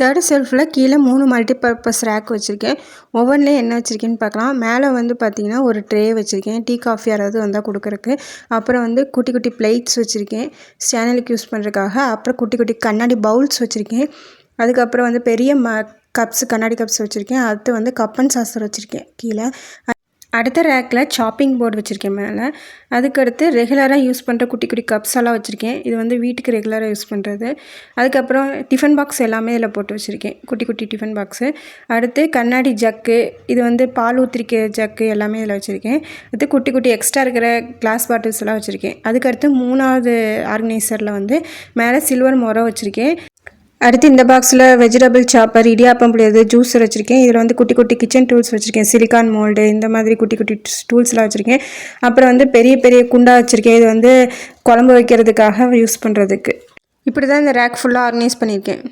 Third செல்ஃபில் கீழே மூணு multi purpose rack வச்சுருக்கேன். ஒவ்வொன்றிலையும் என்ன வச்சுருக்கேன்னு பார்க்கலாம். மேலே வந்து பார்த்தீங்கன்னா ஒரு ட்ரே வச்சுருக்கேன். டீ காஃபி யாராவது வந்தால் கொடுக்குறக்கு அப்புறம் வந்து குட்டி குட்டி பிளேட்ஸ் வச்சுருக்கேன். சேனலுக்கு யூஸ் பண்ணுறதுக்காக அப்புறம் குட்டி குட்டி கண்ணாடி பவுல்ஸ் வச்சுருக்கேன். அதுக்கப்புறம் வந்து பெரிய ம கப்ஸ் கண்ணாடி கப்ஸ் வச்சுருக்கேன். அடுத்து வந்து கப்பன் சாசர் வச்சுருக்கேன் கீழே. அடுத்த ரேக்கில் சாப்பிங் போர்டு வச்சுருக்கேன் மேலே. அதுக்கடுத்து ரெகுலராக யூஸ் பண்ணுற குட்டி குட்டி கப்ஸ் எல்லாம் வச்சுருக்கேன். இது வந்து வீட்டுக்கு ரெகுலராக யூஸ் பண்ணுறது அதுக்கப்புறம் டிஃபன் பாக்ஸ் எல்லாமே இதில் போட்டு வச்சுருக்கேன். குட்டி குட்டி டிஃபன் பாக்ஸு அடுத்து கண்ணாடி ஜக்கு இது வந்து பால் ஊற்றிக்க ஜக்கு எல்லாமே இதில் வச்சுருக்கேன். அடுத்து குட்டி குட்டி எக்ஸ்ட்ரா இருக்கிற கிளாஸ் பாட்டில்ஸ் எல்லாம் வச்சுருக்கேன். அதுக்கடுத்து மூணாவது ஆர்கனைசரில் வந்து மேலே சில்வர் முறை வச்சுருக்கேன். அடுத்து இந்த பாக்ஸில் வெஜிடபிள் சாப்பர் இடியாப்பம் புளியது ஜூஸர் வச்சுருக்கேன். இதில் வந்து குட்டி குட்டி கிச்சன் டூல்ஸ் வச்சுருக்கேன். சிலிக்கான் மோல்டு இந்த மாதிரி குட்டி குட்டி டூல்ஸ்லாம் வச்சுருக்கேன். அப்புறம் வந்து பெரிய பெரிய குண்டா வச்சுருக்கேன். இது வந்து குழம்பு வைக்கிறதுக்காக யூஸ் பண்ணுறதுக்கு இப்படி தான் இந்த ரேக் ஃபுல்லாக ஆர்கனைஸ் பண்ணியிருக்கேன்.